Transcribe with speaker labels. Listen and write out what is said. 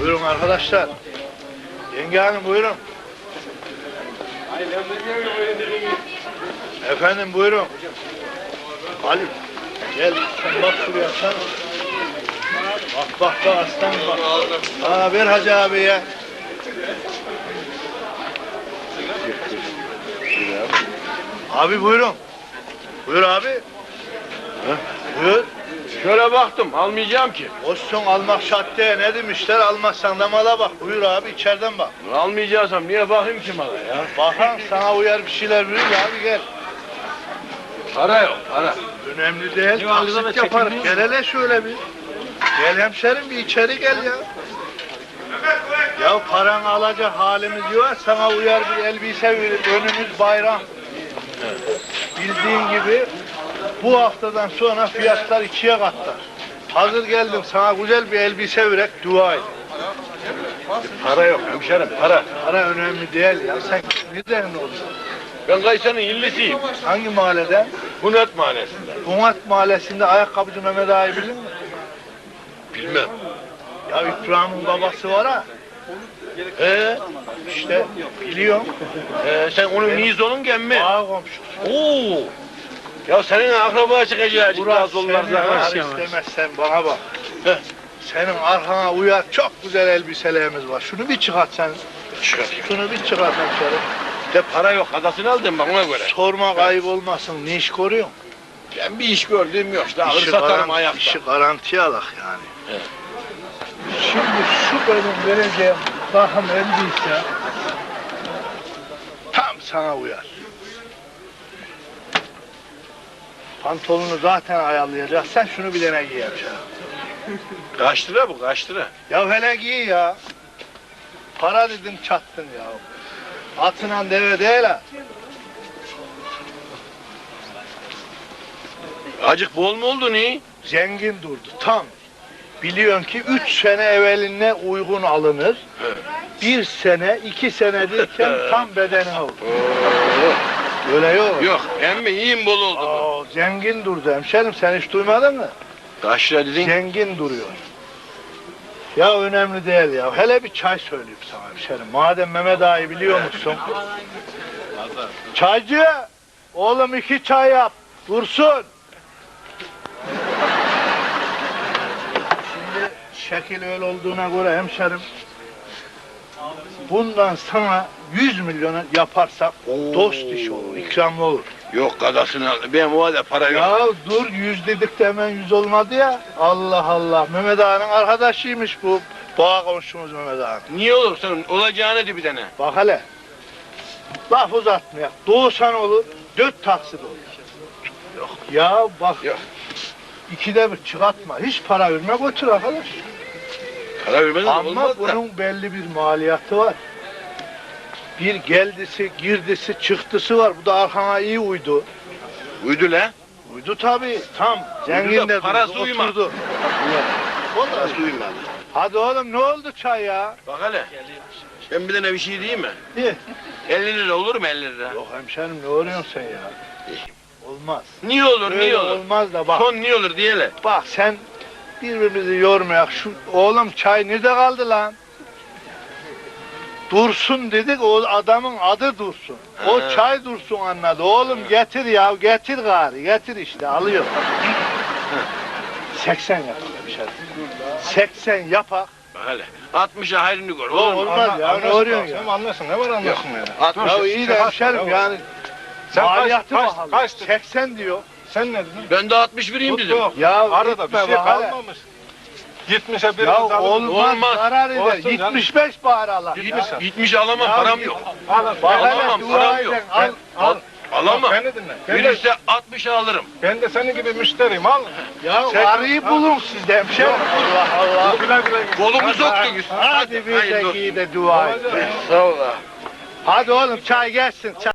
Speaker 1: Buyurun arkadaşlar. Yenge hanım buyurun. Efendim buyurun. Ali gel sen bak şuraya sen. Bak bak bak aslan bak. Aa ver Hacı abiye. Abi buyurun. Buyur abi. Buyur.
Speaker 2: Şöyle baktım almayacağım ki.
Speaker 1: Olsun almak şart değil. Ne demişler? Almazsan da mala bak. Buyur abi içeriden bak.
Speaker 2: Almayacaksam niye bakayım ki bana ya?
Speaker 1: Bakan sana uyar bir şeyler buyur abi gel.
Speaker 2: Para yok para.
Speaker 1: Önemli değil. Taksit yaparız. Gel hele şöyle bir. Gel hemşerim bir içeri gel ya. Ya paranı alacak halimiz yok. Sana uyar bir elbise verir. Önümüz bayram. Bildiğin gibi bu haftadan sonra fiyatlar ikiye katlar. Hazır geldim sana güzel bir elbise verek dua et.
Speaker 2: Para yok hemşerim para.
Speaker 1: Para önemli değil ya. Sen nereden oluyorsun?
Speaker 2: Ben Kayseri'nin illisiyim.
Speaker 1: Hangi mahalleden?
Speaker 2: Hunet mahallesinde.
Speaker 1: Bunat mahallesinde ayakkabıcı Mehmet Ağa'yı bilir mi?
Speaker 2: Bilmem.
Speaker 1: Ya İbrahim'in babası var ha.
Speaker 2: Ee,
Speaker 1: İşte biliyorum.
Speaker 2: ee, sen onun nizonun gemmi.
Speaker 1: Ağa komşu.
Speaker 2: Oo. Ya senin akraba çıkacağı
Speaker 1: Burak
Speaker 2: biraz olmaz
Speaker 1: seni
Speaker 2: ha.
Speaker 1: istemezsen bana bak.
Speaker 2: Heh.
Speaker 1: Senin arkana uyar çok güzel elbiselerimiz var. Şunu bir çıkart sen.
Speaker 2: Çıkartayım.
Speaker 1: Şunu bir çıkart hemşerim.
Speaker 2: De para yok adasını aldım bak ona göre.
Speaker 1: Sormak ayıp olmasın. Ne iş koruyorsun?
Speaker 2: Ben bir iş gördüğüm yok. Daha
Speaker 1: İşi,
Speaker 2: satarım
Speaker 1: garan-
Speaker 2: ayakta.
Speaker 1: işi garantiye alak yani.
Speaker 2: Evet.
Speaker 1: Şimdi şu benim vereceğim bakım elbise tam sana uyar. Pantolonu zaten ayarlayacak. Sen şunu bir tane giy hemşerim.
Speaker 2: Kaç lira bu kaç lira?
Speaker 1: Ya hele giy ya. Para dedim çattın ya. Atına deve değil ha.
Speaker 2: Acık bol mu oldu ne?
Speaker 1: Zengin durdu tam. Biliyorsun ki üç sene evveline uygun alınır.
Speaker 2: Evet.
Speaker 1: Bir sene, iki sene derken tam bedenine olur. Öyle yok.
Speaker 2: Yok emmi iyiyim bol oldu bu.
Speaker 1: Aa, zengin durdu hemşerim sen hiç duymadın mı?
Speaker 2: Kaç lira dedin?
Speaker 1: Zengin duruyor. Ya önemli değil ya. Hele bir çay söyleyeyim sana hemşerim. Madem Mehmet Ağa'yı biliyor musun? Çaycı! Oğlum iki çay yap. Dursun. Şimdi şekil öyle olduğuna göre hemşerim bundan sana 100 milyona yaparsak dost iş olur, ikramlı olur.
Speaker 2: Yok kadasını. Benim o halde para yok.
Speaker 1: Ya dur yüz dedik de hemen yüz olmadı ya. Allah Allah. Mehmet Ağa'nın arkadaşıymış bu. Bağ komşumuz Mehmet Ağa.
Speaker 2: Niye olur sen olacağını de bir tane.
Speaker 1: Bak hele. Laf uzatmaya. Doğusan olur. Dört taksit olur. Yok. Ya bak.
Speaker 2: Yok.
Speaker 1: İkide bir çıkartma. Hiç para verme götür arkadaş.
Speaker 2: Para vermeden
Speaker 1: Ama
Speaker 2: olmaz da.
Speaker 1: bunun belli bir maliyatı var. Bir geldisi, girdisi, çıktısı var. Bu da arkana iyi uydu.
Speaker 2: Uydu la.
Speaker 1: Uydu tabii. Tam. Zengin de
Speaker 2: parası
Speaker 1: durdu,
Speaker 2: uyma.
Speaker 1: oturdu.
Speaker 2: Vallahi duymadı.
Speaker 1: Hadi oğlum ne oldu çay ya?
Speaker 2: Bak hele. Ben bir tane bir şey diyeyim mi?
Speaker 1: Ne?
Speaker 2: 50 lira olur mu 50 lira?
Speaker 1: Yok hemşerim ne arıyorsun sen ya? Olmaz.
Speaker 2: Niye olur
Speaker 1: Öyle
Speaker 2: niye olur?
Speaker 1: olmaz da bak.
Speaker 2: Son niye olur diyele.
Speaker 1: Bak sen birbirimizi yormayak. Şu oğlum çay nerede kaldı lan? Dursun dedik o adamın adı Dursun. O
Speaker 2: Ha.
Speaker 1: çay Dursun anladı. Oğlum getir ya getir gari getir işte alıyor. 80 yapak hemşerim. 80 yapak.
Speaker 2: Hele. 60'a hayrını gör. Olur mu?
Speaker 1: olmaz ya ne arıyorsun ya?
Speaker 3: Anlasın ne var anlasın yani.
Speaker 2: 60.
Speaker 1: Ya iyi de hemşerim yani
Speaker 3: Sen kaç,
Speaker 1: maliyatı
Speaker 3: kaç, kaç, dedin?
Speaker 1: 80 diyor.
Speaker 3: Sen ne dedin?
Speaker 2: Ben de 60 vereyim dedim.
Speaker 3: Yok.
Speaker 1: Ya
Speaker 3: Arada bir şey kalmamış. 70'e bir
Speaker 1: Ya olmaz,
Speaker 2: Olmaz.
Speaker 1: zarar eder.
Speaker 3: Olsun canım.
Speaker 1: 75 bari Allah.
Speaker 3: 70
Speaker 1: Ya.
Speaker 2: 70 alamam
Speaker 1: Ya
Speaker 2: param
Speaker 1: git.
Speaker 2: yok.
Speaker 3: Al,
Speaker 1: Bak
Speaker 2: Alamam,
Speaker 1: dua
Speaker 2: param yok.
Speaker 1: edin, Al, al.
Speaker 2: Alamam.
Speaker 3: Beni dinle. Ben de,
Speaker 2: Verirse 60'a alırım.
Speaker 3: ben de senin gibi müşteriyim al.
Speaker 1: Ya
Speaker 3: Sen-
Speaker 1: arıyı bulun siz de hemşerim. Allah Allah.
Speaker 3: Güle güle.
Speaker 2: Kolumu soktunuz.
Speaker 1: Hadi bir de giy de dua et.
Speaker 2: Sağ ol. ha.
Speaker 1: Hadi oğlum çay gelsin. Çay.